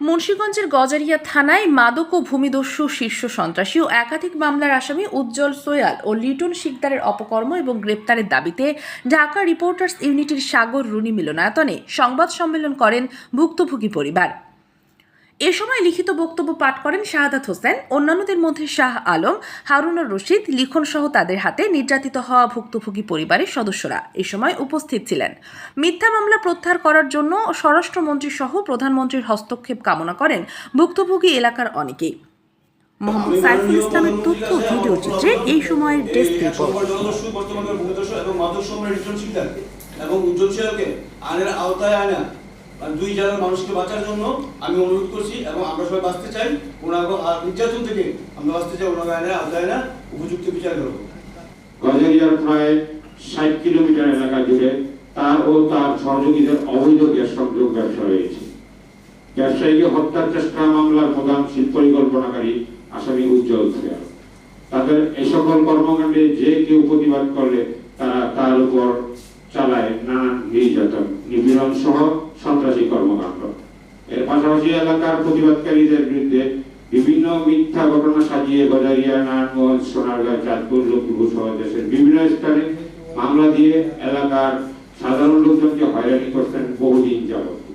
মুন্সীগঞ্জের গজারিয়া থানায় মাদক ও ভূমিদস্যু শীর্ষ সন্ত্রাসী ও একাধিক মামলার আসামি উজ্জ্বল সোয়াল ও লিটন শিকদারের অপকর্ম এবং গ্রেপ্তারের দাবিতে ঢাকা রিপোর্টার্স ইউনিটির সাগর রুনি মিলনায়তনে সংবাদ সম্মেলন করেন ভুক্তভোগী পরিবার। এ সময় লিখিত বক্তব্য পাঠ করেন শাহাদাত হোসেন। অন্যান্যদের মধ্যে শাহ আলম হারুনুর রশিদ, লিখন সহ তাদের হাতে নির্যাতিত হওয়া ভুক্তভোগী পরিবারের সদস্যরা এ সময় উপস্থিত ছিলেন। মিথ্যা মামলা প্রত্যাহার করার জন্য স্বরাষ্ট্রমন্ত্রী সহ প্রধানমন্ত্রীর হস্তক্ষেপ কামনা করেন ভুক্তভোগী এলাকার অনেকেই। মোহাম্মদ সাইফুল ইসলামের তথ্য ভিডিও চিত্রে এই সময়ের ডেস্ক রিপোর্ট। এবং উজ্জ্বল আওতায় আনা দুই জেলার মানুষকে বাঁচার জন্য আমি অনুরোধ করছি এবং আমরা সবাই বাঁচতে চাই ওনাকে নির্যাতন থেকে আমরা বাঁচতে চাই ওনাকে আইনের আওতায় আনা উপযুক্ত বিচার করব গজারিয়ার প্রায় ষাট কিলোমিটার এলাকা জুড়ে তার ও তার সহযোগীদের অবৈধ গ্যাস সংযোগ ব্যবসা রয়েছে। ব্যবসায়ীকে হত্যার চেষ্টা মামলার প্রধান পরিকল্পনাকারী আসামি উজ্জ্বল সিয়াল তাদের এই সকল কর্মকাণ্ডে যে কেউ প্রতিবাদ করলে তারা তার উপর চালায় নানান নির্যাতন, নিপীড়ন সহ এলাকার প্রতিবাদকারীদের বিরুদ্ধে বিভিন্ন মিথ্যা ঘটনা সাজিয়ে বিভিন্ন স্থানে দিয়ে এলাকার সাধারণ লোকজনকে হয়রানি করছেন বহুদিন যাবত